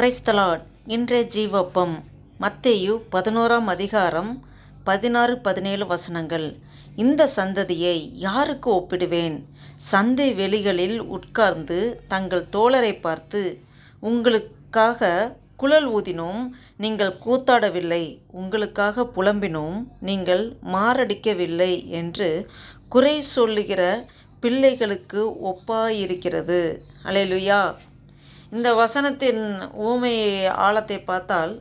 கிரைஸ்தலாட் இன்றைய ஜீவப்பம். மத்தேயு பதினோராம் அதிகாரம் பதினாறு பதினேழு வசனங்கள். இந்த சந்ததியை யாருக்கு ஒப்பிடுவேன்? சந்தை வெளிகளில் உட்கார்ந்து தங்கள் தோழரை பார்த்து உங்களுக்காக குழல் ஊதினோம் நீங்கள் கூத்தாடவில்லை. உங்களுக்காக புலம்பினோம் நீங்கள் மாரடிக்கவில்லை என்று குறை சொல்லுகிற பிள்ளைகளுக்கு ஒப்பாயிருக்கிறது. அலையலுயா. இந்த வசனத்தின் ஊமை ஆழத்தை பார்த்தால்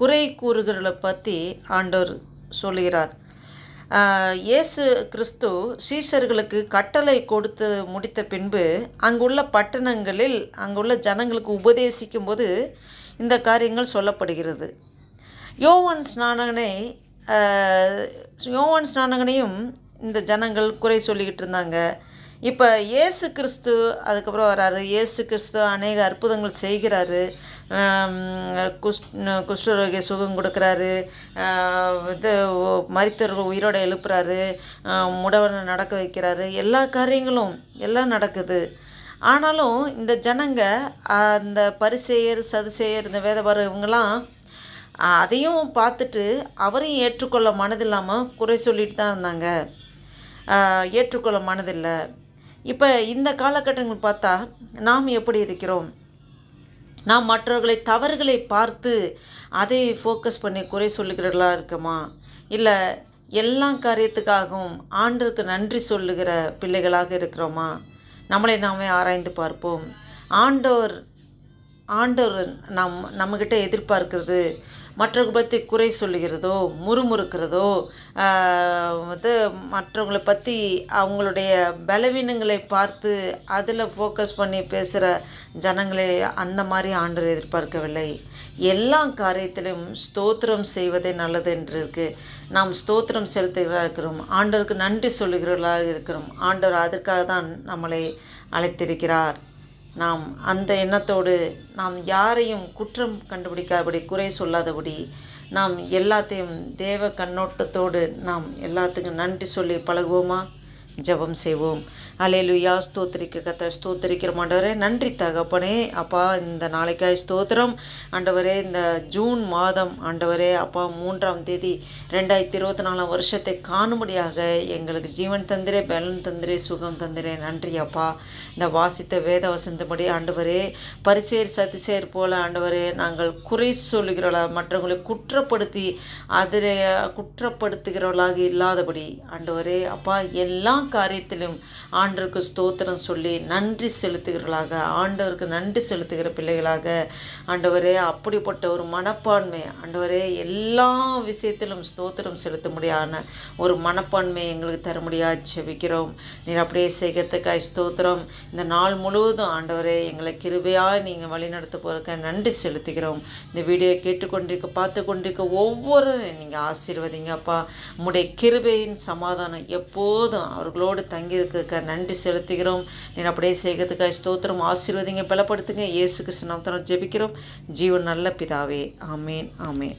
குறை கூறுகளை பற்றி ஆண்டவர் சொல்கிறார் இயேசு கிறிஸ்து சீசர்களுக்கு கட்டளை கொடுத்து முடித்த பின்பு அங்குள்ள பட்டணங்களில் அங்குள்ள ஜனங்களுக்கு உபதேசிக்கும் போது இந்த காரியங்கள் சொல்லப்படுகிறது. யோவன் ஸ்நானகனை யோவன் ஸ்நானகனையும் இந்த ஜனங்கள் குறை சொல்லிக்கிட்டு இருந்தாங்க. இப்போ இயேசு கிறிஸ்து அதுக்கப்புறம் வராரு. இயேசு கிறிஸ்து அநேக அற்புதங்கள் செய்கிறாரு. குஷ் குஷ்டரோகிய சுகம் கொடுக்குறாரு. இது மருத்துவர்கள் உயிரோடு எழுப்புறாரு. முடவனை நடக்க வைக்கிறாரு. எல்லா காரியங்களும் எல்லாம் நடக்குது. ஆனாலும் இந்த ஜனங்க அந்த பரிசெயர் சதுசெயர் இந்த வேதபார இவங்கெல்லாம் அதையும் பார்த்துட்டு அவரையும் ஏற்றுக்கொள்ள மனதில்லாமல் குறை சொல்லிட்டு தான் இருந்தாங்க. ஏற்றுக்கொள்ள மனதில்லை. இப்போ இந்த காலகட்டங்கள் பார்த்தா நாம் எப்படி இருக்கிறோம்? நாம் மற்றவர்களை தவறுகளை பார்த்து அதை ஃபோக்கஸ் பண்ணி குறை சொல்லுகிறவர்களாக இருக்குமா? இல்லை எல்லா காரியத்துக்காகவும் ஆண்டருக்கு நன்றி சொல்லுகிற பிள்ளைகளாக இருக்கிறோமா? நம்மளை நாமே ஆராய்ந்து பார்ப்போம். ஆண்டோர் ஆண்டவர் நம் நம்மக்கிட்ட எதிர்பார்க்கிறது மற்றவங்க பற்றி குறை சொல்லுகிறதோ முறுமுறுக்கிறதோ வந்து மற்றவங்களை பற்றி அவங்களுடைய பலவீனங்களை பார்த்து அதில் ஃபோக்கஸ் பண்ணி பேசுகிற ஜனங்களை அந்த மாதிரி ஆண்டவர் எதிர்பார்க்கவில்லை. எல்லா காரியத்திலும் ஸ்தோத்திரம் செய்வதே நல்லது என்று இருக்குது நாம் ஸ்தோத்திரம் செலுத்துகிறதாக இருக்கிறோம். ஆண்டவருக்கு நன்றி சொல்லுகிறவர்களாக இருக்கிறோம். ஆண்டவர் அதற்காக தான் நம்மளை அழைத்திருக்கிறார். நாம் அந்த எண்ணத்தோடு நாம் யாரையும் குற்றம் கண்டுபிடிக்காதபடி குறை சொல்லாதபடி நாம் எல்லாத்தையும் தேவ கண்ணோட்டத்தோடு நாம் எல்லாத்துக்கும் நன்றி சொல்லி பழகுவோமா? ஜபம் செய்வோம். அலையலுயா ஸ்தோத்திரிக்க கத்த ஸ்தோத்திரிக்கிற மாண்டவரே நன்றி தகப்பனே. அப்பா இந்த நாளைக்காய் ஸ்தோத்திரம். ஆண்டவரே இந்த ஜூன் மாதம் ஆண்டவரே அப்பா மூன்றாம் தேதி ரெண்டாயிரத்தி இருபத்தி நாலாம் வருஷத்தை காணும்படியாக எங்களுக்கு ஜீவன் தந்திரே பலன் தந்திரே சுகம் தந்திரே. நன்றி அப்பா. இந்த வாசித்த வேத வசந்தபடி ஆண்டவரே பரிசேர் சதிசேர் போல ஆண்டவரே நாங்கள் குறை சொல்லுகிறவளா மற்றவங்களை குற்றப்படுத்தி அதில் குற்றப்படுத்துகிறவளாக இல்லாதபடி ஆண்டவரே அப்பா எல்லாம் காரியத்திலும் ஆண்டருக்கு ஸ்தோத்திரம் சொல்லி நன்றி செலுத்துகிறவர்களாக ஆண்டவருக்கு நன்றி செலுத்துகிற பிள்ளைகளாக. ஆண்டவரே அப்படிப்பட்ட ஒரு மனப்பான்மை ஆண்டவரே எல்லா விஷயத்திலும் ஸ்தோத்திரம் செலுத்த முடியாத ஒரு மனப்பான்மை எங்களுக்கு தர முடியாது செவிக்கிறோம் நீர் அப்படியே செய்கிறதுக்காய் ஸ்தோத்திரம். இந்த நாள் முழுவதும் ஆண்டவரே எங்களை கிருபையாக நீங்கள் வழிநடத்த போகிறக்க நன்றி செலுத்துகிறோம். இந்த வீடியோ கேட்டுக்கொண்டிருக்க பார்த்து கொண்டிருக்க ஒவ்வொரு நீங்கள் ஆசீர்வதிங்கப்பா உங்களுடைய கிருபையின் சமாதானம் எப்போதும் அவர்கள் எங்களோடு தங்கியிருக்க நன்றி செலுத்துகிறோம். நீ அப்படியே செய்கிறதுக்காக ஸ்தோத்திரம் ஆசீர்வதிங்க பலப்படுத்துங்க. இயேசு கிருஷ்ணன் ஜெபிக்கிறோம். ஜீவன் நல்ல பிதாவே. ஆமேன் ஆமேன்.